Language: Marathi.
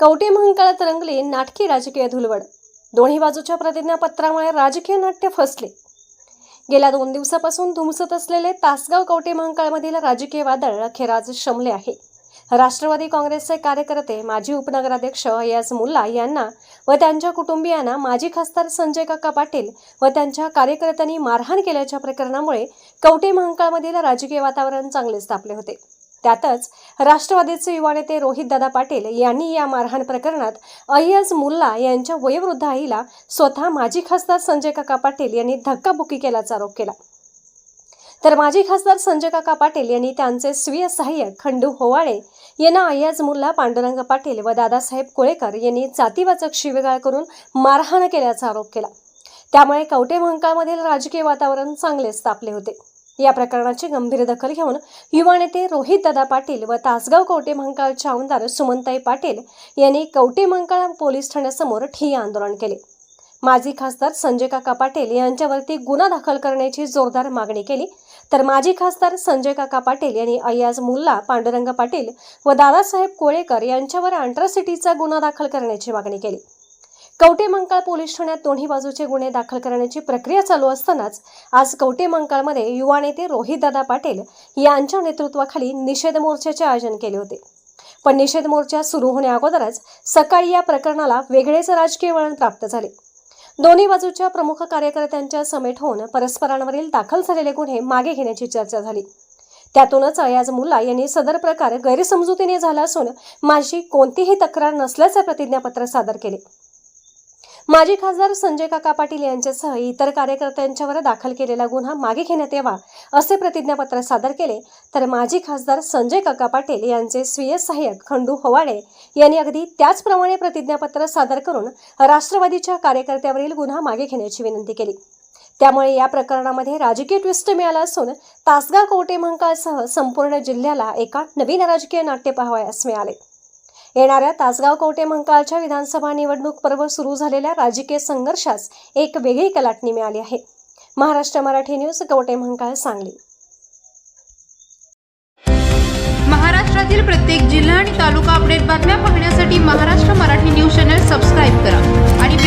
कवटे महंकाळात रंगली नाटकी राजकीय धुलवड. दोन्ही बाजूच्या प्रतिज्ञापत्रामुळे राजकीय नाट्य फसले. गेल्या दोन दिवसापासून धुमसत असलेले तासगाव कवटे महंकाळमधील राजकीय वादळ अखेराज शमले आहे. राष्ट्रवादी काँग्रेसचे कार्यकर्ते माजी उपनगराध्यक्ष अयाज मुल्ला यांना व त्यांच्या कुटुंबियांना माजी खासदार संजय काका पाटील व त्यांच्या कार्यकर्त्यांनी मारहाण केल्याच्या प्रकरणामुळे कवटे महंकाळमधील राजकीय वातावरण चांगलेच तापले होते. त्यातच राष्ट्रवादीचे युवा नेते रोहितदादा पाटील यांनी या मारहाण प्रकरणात अय्यज मुल्ला यांच्या वयोवृद्ध आईला स्वतः माजी खासदार संजय काका पाटील यांनी धक्काबुक्की केल्याचा आरोप केला. तर माजी खासदार संजय काका पाटील यांनी त्यांचे स्वीय सहाय्यक खंडू होवाळे यांना अय्याज मुल्ला पांडुरंग पाटील व दादासाहेब कोळेकर यांनी जातीवाचक शिवेगाळ करून मारहाण केल्याचा आरोप केला. त्यामुळे कवटे महंकाळमधील राजकीय वातावरण चांगलेच तापले होते. या प्रकरणाची गंभीर दखल घेऊन युवा नेते रोहित दादा पाटील व तासगाव कवटे महंकाळचे आमदार सुमनताई पाटील यांनी कवटे महंकाळ पोलीस ठाण्यासमोर ठिय्या आंदोलन केले. माजी खासदार संजय काका पाटील यांच्यावरती गुन्हा दाखल करण्याची जोरदार मागणी केली. तर माजी खासदार संजय काका पाटील यांनी अय्याज मुल्ला पांडुरंग पाटील व दादासाहेब कोळेकर यांच्यावर अँट्रॉसिटीचा गुन्हा दाखल करण्याची मागणी केली. कवटे मंकाळ पोलीस ठाण्यात दोन्ही बाजूचे गुन्हे दाखल करण्याची प्रक्रिया चालू असतानाच आज कवटे मंकाळमध्ये युवा नेते रोहितदादा पाटील यांच्या नेतृत्वाखाली निषेध मोर्चाचे आयोजन केले होते. पण निषेध मोर्चा सुरू होण्याअगोदरच सकाळी या प्रकरणाला वेगळेच राजकीय वळण प्राप्त झाले. दोन्ही बाजूच्या प्रमुख कार्यकर्त्यांच्या समेट होऊन परस्परांवरील दाखल झालेले गुन्हे मागे घेण्याची चर्चा झाली. त्यातूनच अयाज मुल्ला यांनी सदर प्रकार गैरसमजुतीने झाला असून माझी कोणतीही तक्रार नसल्याचे प्रतिज्ञापत्र सादर केले. माजी खासदार संजय काका पाटील यांच्यासह इतर कार्यकर्त्यांच्यावर दाखल केलेला गुन्हा मागे घेण्यात यावा असे प्रतिज्ञापत्र सादर केले तर माजी खासदार संजय काका पाटील यांचे स्वीय सहाय्यक खंडू होवाडे यांनी अगदी त्याचप्रमाणे प्रतिज्ञापत्र सादर करून राष्ट्रवादीच्या कार्यकर्त्यावरील गुन्हा मागे घेण्याची विनंती केली. त्यामुळे या प्रकरणामध्ये राजकीय ट्विस्ट मिळाला असून तासगाव कोटे महंकाळसह संपूर्ण जिल्ह्याला एका नवीन राजकीय नाट्य पाहावयास मिळाले. येणाऱ्या तासगाव कवटे मंकाळच्या विधानसभा निवडणूक पर्व सुरू झालेल्या राजकीय संघर्षास एक वेगळी कलाटणी मिळाली आहे. महाराष्ट्र मराठी न्यूज कवटे मंकाळ सांगली. महाराष्ट्रातील प्रत्येक जिल्हा आणि तालुका अपडेट बातम्या पाहण्यासाठी Maharashtra Marathi news channel subscribe करा आणि